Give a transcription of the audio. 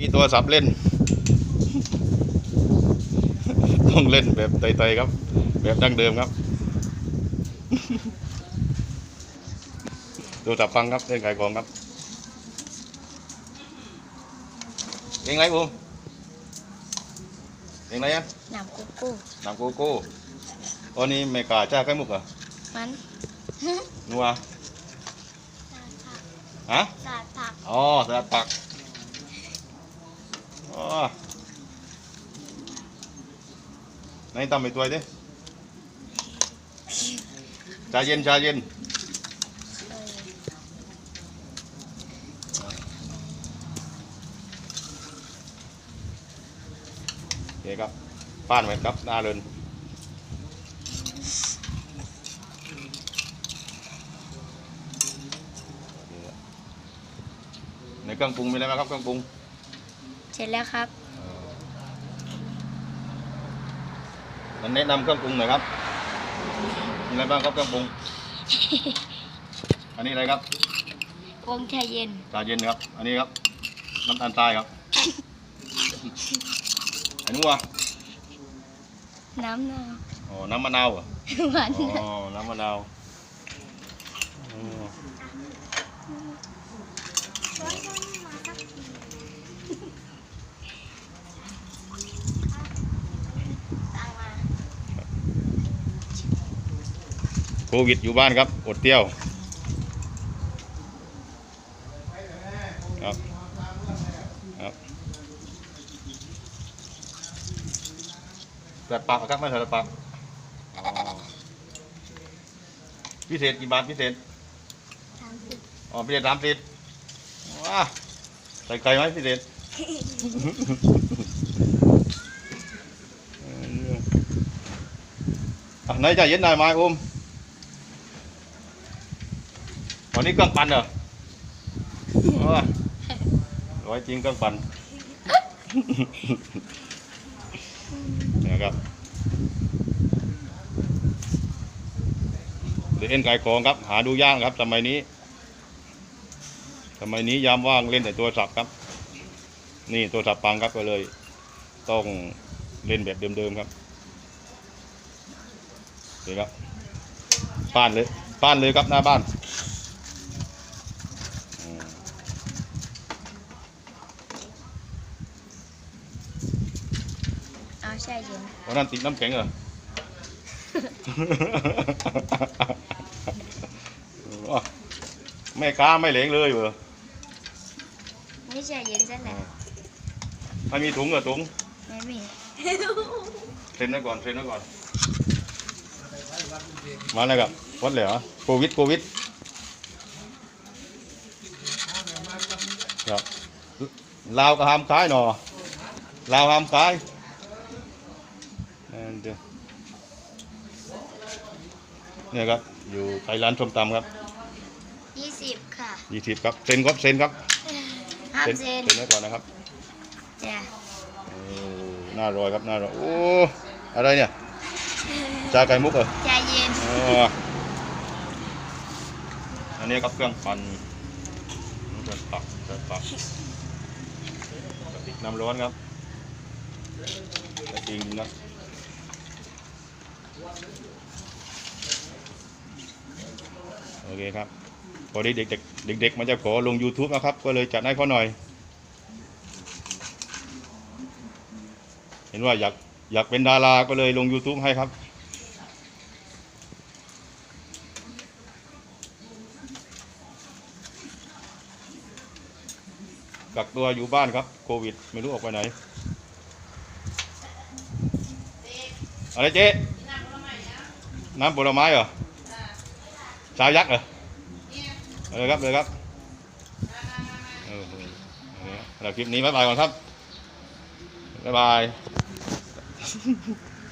มีตัวสับเล่น ต้องเล่นแบบไตๆครับ แบบดั้งเดิมครับ ตัวสับฟังครับเล่นขายของครับเพลงอะไรผมเพลงอะไรอะน้ำกุ๊กกู้น้ำโกโก้ตอนนี้ไม่กล้าจ้าไข่มุกเหรอมันนัวฮะสาดผักอ๋อสลัดปักอ๋อ ไหนตำไปตัวดิชาเย็นชาเย็นเออโอเคครับป้านไว้ครับหน้าเรินในเครื่องปรุงมีอะไรไหมครับเครื่องปรุง เสร็จแล้วครับ มันแนะนำเครื่องปรุงหน่อยครับมีอะไรบ้างครับเครื่องปรุง อันนี้อะไรครับอมชาเย็นชาเย็นครับ อันนี้ครับ น้ำตาลทรายครับ อันนี้วะน้ำนาวอ๋อ น้ำมะนาวเหรอหวานอ๋อ น้ำมะนาวอ๋อ ตั้งมา โค วิดอยู่บ้านครับ อดเที่ยวครับครับสลัดปักครับไม่สลัดปักอ๋อพิเศษกี่บาทพิเศษสามสิบอ๋อพิเศษสามสิบว้าใส่ไก่ไหมพิเศษอะไหนจะเย็นหน่อยไหมอุ้ม วันนี้เครื่องปั่นเหรอว้าร้อยจริงเครื่องปั่นนะครับเล่นขายของครับ หาดูยากครับสมัยนี้สมัยนี้ยามว่างเล่นแต่ตัวสับครับ นี่ตัวสับปังครับก็เลย ต้องเล่นแบบเดิมๆครับนี่ครับป้านเลยป้านเลยครับหน้าบ้าน เอาชาเย็นวันนั้นติดน้ำแข็งเหรอ อ๋อแม่ค้าไม่เหลงเลยเหรอไม่ชาเย็นซะแล้วไม่มีถุงเหรอถุงไม่มีเซ็นไว้ก่อนเซ็นไว้ก่อน มาแล้วครับวัดเลยเหรอโควิดโควิดครับลาวก็ห้ามขายหนอลาวห้ามขาย เออเดี๋ยวเนี่ยครับ อยู่ไทยร้านส้มตำครับยี่สิบค่ะยี่สิบครับ เซ็นครับ เซ็นครับห้ามเซ็นเซ็นเซ็นไว้ก่อนนะครับจ้ะโอ้หน้ารอยครับหน้ารอย โอ้ อะไรเนี่ยชาไก่มุกเหรอชาเย็นอ๋ออันนี้ครับเครื่องปั่นเครื่องปักเครื่องปักกระติกน้ำร้อนครับกระติงนะ โอเคครับพอดีเด็กๆเด็กๆมันจะขอลง YouTube นะครับ ก็เลยจัดให้เขาหน่อย เห็นว่าอยากอยากเป็นดาราก็เลยลง YouTube ให้ครับกักตัวอยู่บ้านครับโควิด ไม่รู้ออกไปไหน อะไรเจ๊ น้ำผลไม้เหรอชายักษ์เหรอเลยครับเลยครับเออเออเอาคลิปนี้บ๊ายบายก่อนครับบ๊ายบาย